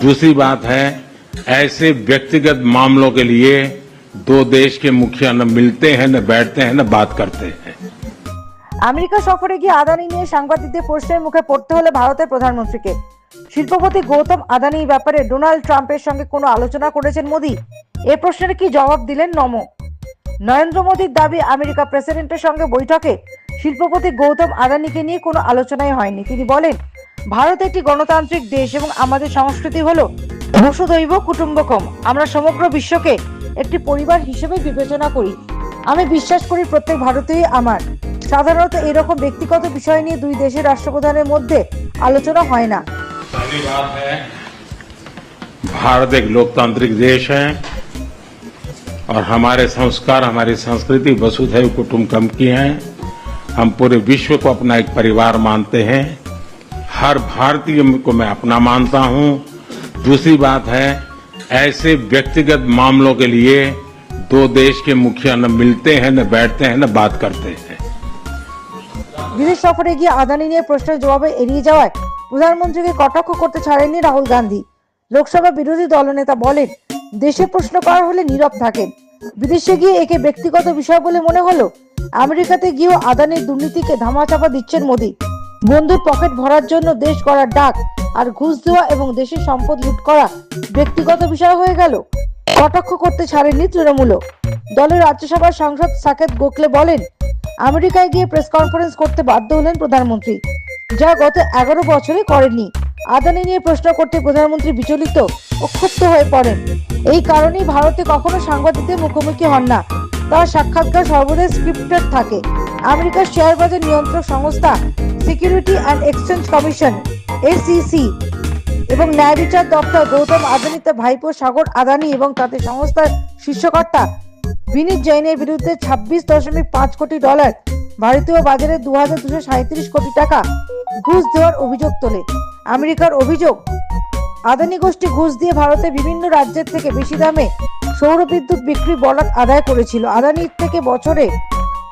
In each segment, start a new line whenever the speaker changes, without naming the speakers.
दूसरी बात है ऐसे व्यक्तिगत मामलों के लिए दो देश के मुखिया न मिलते हैं न बैठते हैं न बात करते हैं
আমেরিকা সফরে গিয়ে আদানি নিয়ে সাংবাদিকদের প্রশ্নের মুখে পড়তে হলে ভারতের প্রধানমন্ত্রীকে শিল্পপতি গৌতম আদানির ব্যাপারে ডোনাল্ড ট্রাম্পের সঙ্গে কোনো আলোচনা করেছেন মোদী এ প্রশ্নের কি জবাব দিলেন নমো নরেন্দ্র মোদীর দাবি আমেরিকা প্রেসিডেন্টের সঙ্গে বৈঠকে শিল্পপতি গৌতম আদানিকে নিয়ে কোনো আলোচনাই হয়নি তিনি বলেন ভারত একটি গণতান্ত্রিক দেশ এবং আমাদের সংস্কৃতি হলো বসুদৈব কুটুম্বকম আমরা সমগ্র বিশ্বকে একটি পরিবার হিসেবে বিবেচনা করি আমি বিশ্বাস করি প্রত্যেক ভারতীয় আমার সাধারণত এরকম ব্যক্তিগত বিষয় নিয়ে দুই দেশের রাষ্ট্রপ্রধানের মধ্যে আলোচনা হয় না
पहली बात है भारत एक लोकतांत्रिक देश है और हमारे संस्कार हमारी संस्कृति वसुधैव कुटुंबकम की है हम पूरे विश्व को अपना एक परिवार मानते हैं हर भारतीय को मैं अपना मानता हूं दूसरी बात है ऐसे व्यक्तिगत मामलों के लिए दो देश के मुखिया न मिलते हैं न बैठते हैं न बात करते हैं
বিদেশ সফরে গিয়ে আদানি নিয়ে প্রশ্নের জবাবে এড়িয়ে যাওয়ায় প্রধানমন্ত্রীকে কটাক্ষ করতে ছাড়েননি রাহুল গান্ধী লোকসভা বিরোধী দলনেতা বলেন দেশে প্রশ্ন করা হলে নীরব থাকেন বিদেশে গিয়ে একে ব্যক্তিগত বিষয় বলে মনে হলো আমেরিকাতে গিয়েও আদানির দুর্নীতিকে ধামাচাপা দিচ্ছেন মোদী বন্ধুর পকেট ভরার জন্য দেশ করার ডাক আর ঘুষ দেওয়া এবং দেশের সম্পদ লুট করা ব্যক্তিগত বিষয় হয়ে গেল। কটাক্ষ করতে ছাড়েননি তৃণমূলও দলের রাজ্যসভার সাংসদ সাকেত গোখলে বলেন, আমেরিকায় গিয়ে প্রেস কনফারেন্স করতে বাধ্য হলেন প্রধানমন্ত্রী, যা গত এগারো বছরে করেননি। আদানি নিয়ে প্রশ্ন করতে প্রধানমন্ত্রী বিচলিত ও ক্ষুব্ধ হয়ে পড়েন। এই কারণেই ভারতে কখনো সাংবাদিকদের মুখোমুখি হন না। তার সাক্ষাৎকার সর্বদাই স্ক্রিপ্টেড থাকে। আমেরিকার শেয়ার বাজার নিয়ন্ত্রক সংস্থা security and exchange commission SEC এবং ন্যায় বিচার দপ্তর গৌতম আদানি তার ভাইপো সাগর আদানি এবং তাদের সংস্থার শীর্ষকর্তা বিনীত জৈনের বিরুদ্ধে ছাব্বিশ দশমিক পাঁচ কোটি ডলার ভারতীয় বাজারে দু হাজার দুশো সাঁত্রিশ কোটি টাকা ঘুষ দেওয়ার অভিযোগ তোলে। আমেরিকার অভিযোগ, আদানি গোষ্ঠী ঘুষ দিয়ে ভারতে বিভিন্ন রাজ্যের থেকে বেশি দামে সৌর বিদ্যুৎ বিক্রি বরাদ আদায় করেছিল। আদানির থেকে বছরে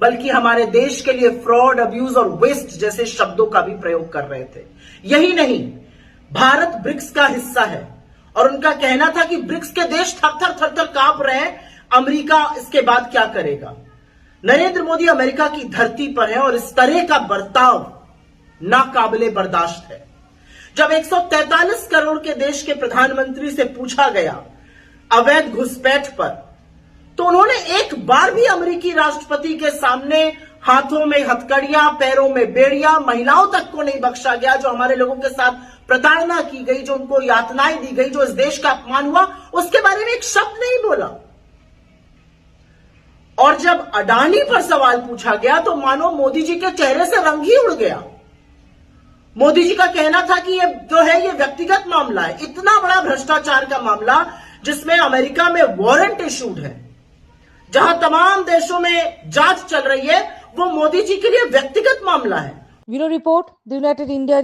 बल्कि हमारे देश के लिए फ्रॉड अब्यूज और वेस्ट जैसे शब्दों का भी प्रयोग कर रहे थे। यही नहीं, भारत ब्रिक्स का हिस्सा है। और उनका कहना था कि ब्रिक्स के देश थर थर थर थर काँप रहे हैं, अमेरिका इसके बाद क्या करेगा? नरेंद्र मोदी अमेरिका की धरती पर है और इस तरह का बर्ताव नाकाबिले बर्दाश्त है। जब 143 करोड़ के देश के प्रधानमंत्री से पूछा गया, अवैध घुसपैठ पर तो उन्होंने एक बार भी अमेरिकी राष्ट्रपति के सामने हाथों में हथकड़ियाँ, पैरों में बेड़ियाँ, महिलाओं तक को नहीं बख्शा गया, जो हमारे लोगों के साथ प्रताड़ना की गई, जो उनको यातनाएँ दी गई, जो इस देश का अपमान हुआ, उसके बारे में एक शब्द नहीं बोला। और जब अडानी पर सवाल पूछा गया तो मानो मोदी जी के चेहरे से रंग ही उड़ गया। मोदी जी का कहना था कि ये जो है, ये व्यक्तिगत मामला है। इतना बड़ा भ्रष्टाचार का मामला, जिसमें अमेरिका में वारंट इशूड है। जहाँ तमाम देशों में जाँच चल रही है, वो मोदी जी के लिए व्यक्तिगत मामला है।
Bureau report United India